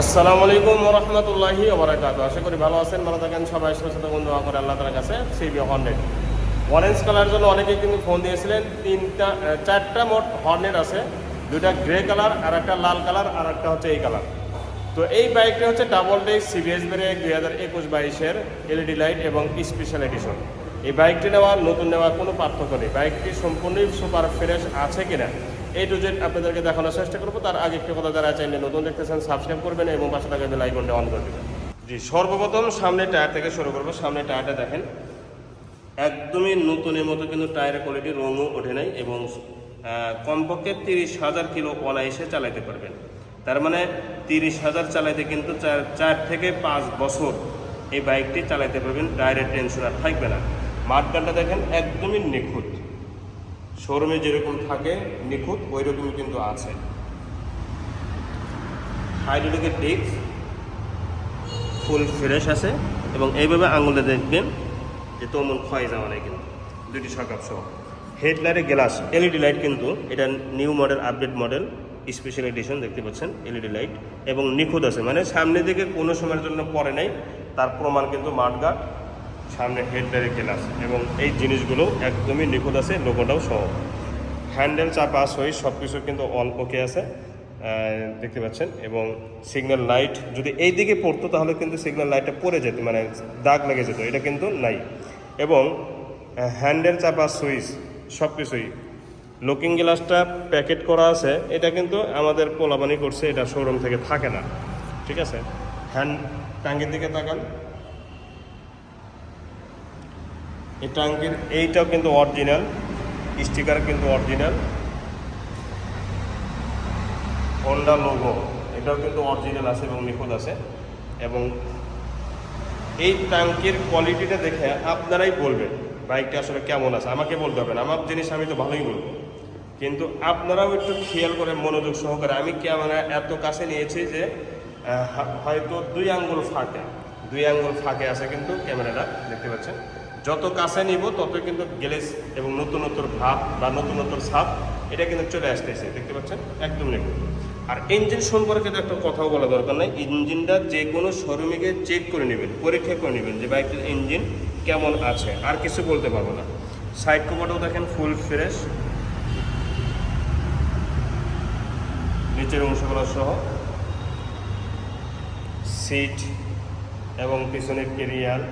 আসসালামু আলাইকুম রহমতুল্লাহি ওবরাকাত আশা করি ভালো আছেন, ভালো থাকেন, সবাই থাকুন দোয়া করে আল্লাহ তালার কাছে সিবি হর্নেট। অরেঞ্জ কালার জন্য অনেকেই কিন্তু ফোন দিয়েছিলেন, তিনটা চারটা মোট হর্নেট আছে দুটা গ্রে কালার আর একটা লাল কালার আর একটা হচ্ছে এই কালার তো এই বাইকটা হচ্ছে ডাবল ডেক সিবিএস ব্রেক দুই হাজার একুশ বাইশের এলইডি লাইট এবং স্পেশাল এডিশন এই বাইকটি নেওয়া নতুন নেওয়া কোনো পার্থক্য নেই। বাইকটি সম্পূর্ণই সুপার ফ্রেশ আছে কিনা? এই টু জেড আপনাদেরকে দেখানোর চেষ্টা করব। তার আগে একটি কথা যারা চাইলে নতুন দেখতেছেন সাবস্ক্রাইব করবেন এবং পাশে থাকা বেল আইকনটা অন করে দেবেন। জি, সর্বপ্রথম সামনে টায়ার থেকে শুরু করব। সামনে টায়ারটা দেখেন। একদমই নতুনের মতো কিন্তু টায়ারের কোয়ালিটি রঙও ওঠে নাই এবং কমপক্ষে তিরিশ হাজার কিলো অনায়াসে চালাইতে পারবেন। তার মানে তিরিশ হাজার চালাইতে কিন্তু চার চার থেকে পাঁচ বছর এই বাইকটি চালাইতে পারবেন। টায়ারের টেনশন আর থাকবে না। মাঠগানটা দেখেন, একদমই নিখুঁত। শোরুমে যেরকম থাকে, নিখুঁত ওই রকমই কিন্তু আছে। হাইড্রোলিকের ডিস্ক ফুল ফ্রেশ আছে এবং এইভাবে আঙুলে দেখবেন যে তেমন ক্ষয় যাওয়া নাই কিন্তু। দুটি সকাপ সহ। হেডলাইটের গ্লাস এলইডি লাইট কিন্তু এটা new model update model special edition দেখতে পাচ্ছেন এলইডি লাইট এবং নিখুঁত আছে। মানে সামনে দিকে কোনো সময়ের জন্য পরে নাই, তার প্রমাণ কিন্তু মাঠগাট সামনে হেডলাইটের গ্লাস এবং এই জিনিসগুলো একদমই নিখুঁত আছে লোগোটাও সহ। হ্যান্ডেল চাপা সই সব কিছু কিন্তু অল ওকে আছে দেখতে পাচ্ছেন। এবং সিগন্যাল লাইট যদি এই দিকে পড়তো তাহলে কিন্তু সিগন্যাল লাইটটা পড়ে যেত মানে দাগ লেগে যেত, এটা কিন্তু নাই। এবং হ্যান্ডেল চাপা সুইচ সব কিছুই লুকিং গ্লাসটা প্যাকেট করা আছে, এটা কিন্তু আমাদের পোলাবানি করছে, এটা শোরুম থেকে থাকে না। ঠিক আছে? হ্যান্ড টাঙ্গির দিকে তাকান। এই টাঙ্কির এইটাও কিন্তু অরিজিনাল স্টিকার কিন্তু অরিজিনাল হন্ডা লোগো এটাও কিন্তু অরিজিনাল আছে এবং নিখুঁত আছে। এবং এই ট্যাঙ্কির কোয়ালিটিটা দেখে আপনারাই বলবেন বাইকটা আসলে কেমন আছে? আমাকে বলতে হবে না, আমার জিনিস আমি তো ভালোই বলব। কিন্তু আপনারাও একটু খেয়াল করে মনোযোগ সহকারে, আমি ক্যামেরা এত কাছে নিয়েছি যে হয়তো দুই আঙ্গুল ফাঁকে, দুই আঙ্গুল ফাঁকে আছে কিন্তু ক্যামেরাটা, দেখতে পাচ্ছেন? যত কাছে নিব তত কিন্তু গ্লেস এবং নতুনত্বর ভাব বা নতুনত্বর ছাপ, এটা কিন্তু চলে আসতেছে। দেখতে পাচ্ছেন? একদম নিখুঁত আর ইঞ্জিন সম্পর্কে তো একটা কথাও বলা দরকার নাই। ইঞ্জিনটা যে কোনো শোরুমে গিয়ে চেক করে নেবেন, পরীক্ষা করে নেবেন যে বাইকটির ইঞ্জিন কেমন আছে। আর কিছু বলতে পারব না। সাইড কভারটাও দেখেন ফুল ফ্রেশ নিচের অংশগুলো সহ। সিট এবং পিছনের কেরিয়ার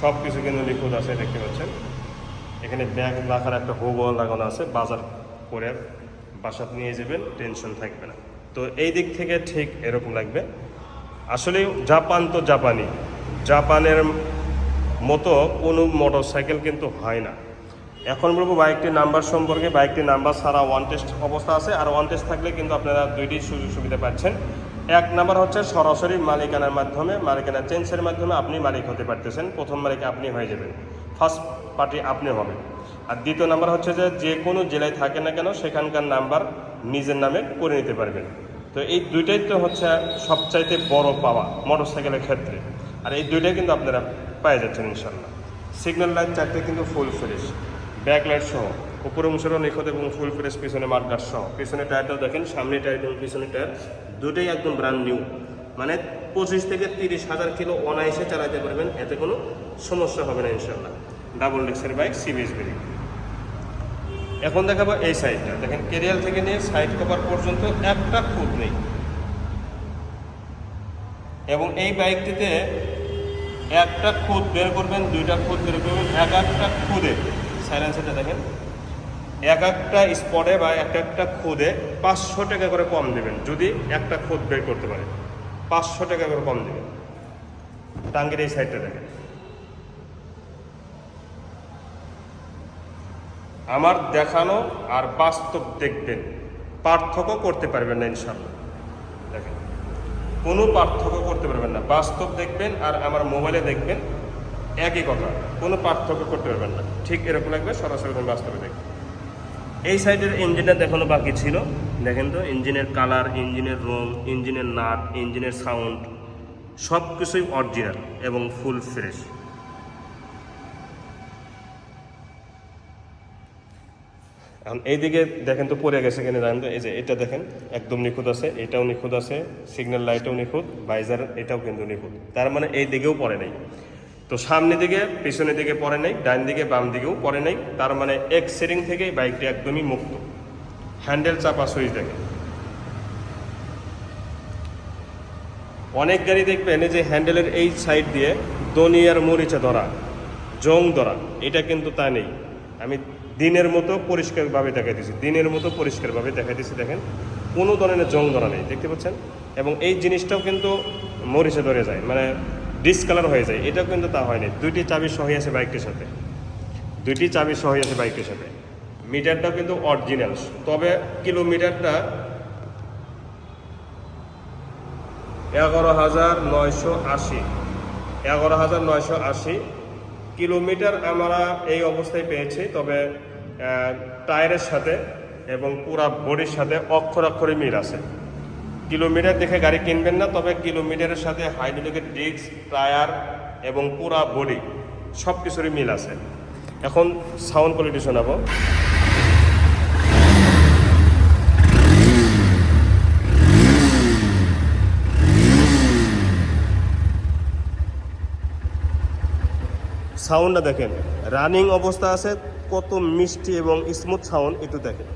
সব কিছু কিন্তু নিখুঁত আছে, দেখতে পাচ্ছেন। এখানে ব্যাগ রাখার একটা হোগো লাগানো আছে, বাজার করে বাসাত নিয়ে যাবেন, টেনশন থাকবে না। তো এই দিক থেকে ঠিক এরকম লাগবে। আসলে জাপান তো জাপানি। জাপানের মতো কোনো মোটর সাইকেল কিন্তু হয় না। এখন বলব বাইকটির নাম্বার সম্পর্কে। বাইকটির নাম্বার ছাড়া ওয়ান টেস্ট অবস্থা আছে, আর ওয়ান টেস্ট থাকলে কিন্তু আপনারা দুইটি সুযোগ সুবিধা পাচ্ছেন। এক নাম্বার হচ্ছে সরাসরি মালিকানার মাধ্যমে, মালিকানা চেঞ্জের মাধ্যমে আপনি মালিক হতে পারতেছেন, প্রথম মালিক আপনি হয়ে যাবেন ফার্স্ট পার্টি আপনি হবেন। আর দ্বিতীয় নাম্বার হচ্ছে যে যে কোনো জেলায় থাকে না কেন, সেখানকার নাম্বার নিজের নামে করে নিতে পারবেন। তো এই দুইটাই তো হচ্ছে সবচাইতে বড় পাওয়া মোটরসাইকেলের ক্ষেত্রে। আর এই দুইটাই কিন্তু আপনারা পেয়ে যাচ্ছেন ইনশাল্লাহ সিগন্যাল লাইট চারটে কিন্তু ফুল ফ্রেশ ব্যাক লাইট সহ। উপরে অংশটাও নিখুঁত এবং ফুল ফ্রেশ পিছনে মার্কার সহ। পিছনে টায়ারটাও দেখেন, সামনে টায়ার এবং পিছনে টায়ার দুটোই একদম ব্র্যান্ড নিউ মানে পঁচিশ থেকে তিরিশ হাজার কিলো অনায়াসে চালাতে পারবেন, এতে কোনো সমস্যা হবে না ইনশাল্লাহ ডাবল ডিক্সের বাইক সিবিএস ব্রেক এখন দেখাবো এই সাইডটা দেখেন কেরিয়াল থেকে নিয়ে সাইড কভার পর্যন্ত একটা খুঁত নেই। এবং এই বাইকটিতে একটা খুদ বের করবেন, দুইটা খুদ বের করবেন, এক একটা খুদে সাইলেন্সারটা দেখেন। এক একটা স্পটে বা এক একটা খুদে পাঁচশো টাকা করে কম দেবেন, যদি একটা খুদ বের করতে পারে। পাঁচশো টাকা করে কম দেবেন। টাঙ্গের এই সাইডটা দেখেন। আমার দেখানো আর বাস্তব দেখবেন, পার্থক্য করতে পারবেন না ইনশাল্লাহ দেখেন, কোনো পার্থক্য করতে পারবেন না। বাস্তব দেখবেন আর আমার মোবাইলে দেখবেন একই কথা, কোনো পার্থক্য করতে পারবেন না। ঠিক এরকম লাগবে, সরাসরি বাস্তবে দেখবেন। এই সাইডের ইঞ্জিনটা দেখানো বাকি ছিল। দেখেন তো, ইঞ্জিনের কালার, ইঞ্জিনের রং, ইঞ্জিনের নাট, ইঞ্জিনের সাউন্ড সব কিছুই অরিজিনাল এবং ফুল ফ্রেশ। এখন এইদিকে দেখেন তো পড়ে গেছে কিনা জানেন তো? এই যে এটা দেখেন, একদম নিখুঁত আছে, এটাও নিখুঁত আছে, সিগন্যাল লাইটও নিখুঁত, বাইজার এটাও কিন্তু নিখুঁত। তার মানে এই দিকেও পড়ে নেই। তো সামনে দিকে পিছনের দিকে পড়ে নেই, ডান দিকে, বাম দিকেও পড়ে নেই। তার মানে এক সেটিং থেকে বাইকটি একদমই মুক্ত। হ্যান্ডেল চাপা সুইচ দেখেন অনেক গাড়ি দেখবেন যে হ্যান্ডেলের এই সাইড দিয়ে দনিয়ার মরিচা ধরা, জং ধরা, এটা কিন্তু তা নেই। আমি দিনের মতো পরিষ্কারভাবে দেখাই দিচ্ছি দিনের মতো পরিষ্কারভাবে দেখাই দিচ্ছি দেখেন। কোনো ধরনের জং ধরা নেই, দেখতে পাচ্ছেন? এবং এই জিনিসটাও কিন্তু মরিচা ধরে যায় মানে ডিসকালার হয়ে যায়। এটাও কিন্তু তা হয়নি। দুইটি চাবি সহি আছে বাইকটির সাথে। দুইটি চাবি সহি আছে বাইকটির সাথে। মিটারটাও কিন্তু অরিজিনাল তবে কিলোমিটারটা এগারো হাজার নয়শো আশি। এগারো হাজার নয়শো আশি কিলোমিটার আমরা এই অবস্থায় পেয়েছি। তবে টায়ারের সাথে এবং পুরা বডির সাথে অক্ষর অক্ষরে মিল আছে। কিলোমিটার দেখে গাড়ি কিনবেন না, তবে কিলোমিটারের সাথে হাইড্রোলিকের ডিস্ক, টায়ার এবং পুরা বডি সব কিছুরই মিল আছে। এখন সাউন্ড কোয়ালিটি শোনাবো। সাউন্ডটা দেখেন। রানিং অবস্থা আছে, কত মিষ্টি এবং স্মুথ সাউন্ড একটু দেখেন।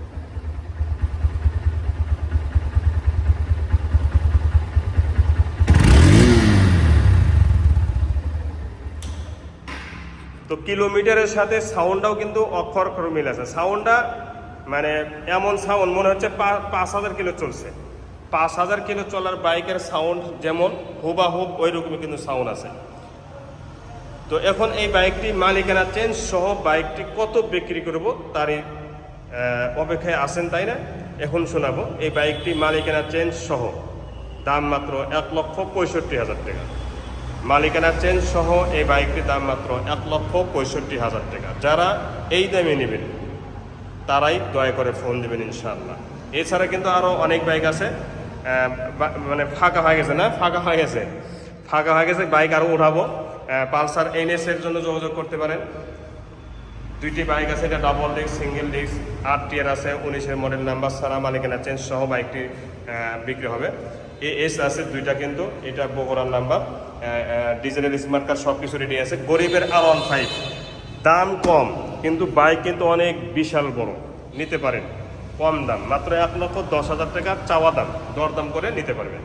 তো কিলোমিটারের সাথে সাউন্ডটাও কিন্তু অক্ষর অক্ষর মিল আছে। সাউন্ডটা মানে এমন সাউন্ড, মনে হচ্ছে পাঁচ হাজার কিলো চলছে। পাঁচ হাজার কিলো চলার বাইকের সাউন্ড যেমন হুবাহুব ওই রকমই কিন্তু সাউন্ড আছে। তো এখন এই বাইকটি মালিকানা চেঞ্জ সহ বাইকটি কত বিক্রি করব তারই অপেক্ষায় আছেন, তাই না? এখন শোনাবো। এই বাইকটি মালিকানা চেঞ্জ সহ দাম মাত্র এক লক্ষ পঁয়ষট্টি হাজার টাকা। মালিকানা চেঞ্জ সহ এই বাইকটির দাম মাত্র এক লক্ষ পঁয়ষট্টি হাজার টাকা। যারা এই দামে নেবেন, তারাই দয়া করে ফোন দেবেন ইনশাআল্লাহ। এছাড়া কিন্তু আরও অনেক বাইক আছে মানে ফাঁকা হয়ে গেছে না? ফাঁকা হয়ে গেছে। ফাঁকা হয়ে গেছে, বাইক আরও উঠাবো। পালসার এনএস এর জন্য যোগাযোগ করতে পারেন। দুইটি বাইক আছে, এটা ডাবল ডিস্ক সিঙ্গেল ডিস্ক আট টিয়ার আছে, উনিশের মডেল নাম্বার ছাড়া মালিকানা চেঞ্জ সহ বাইকটি বিক্রি হবে। এ, এস আছে দুইটা কিন্তু, এটা বগুড়ার নাম্বার ডিজেলের স্মার্ট কার্ড সব কিছু রেডি আছে, গরিবের আর ওয়ান ফাইভ দাম কম, কিন্তু বাইক কিন্তু অনেক বিশাল বড়, নিতে পারেন। কম দাম, মাত্র এক লক্ষ দশ হাজার টাকা চাওয়া দাম, দরদাম করে নিতে পারবেন।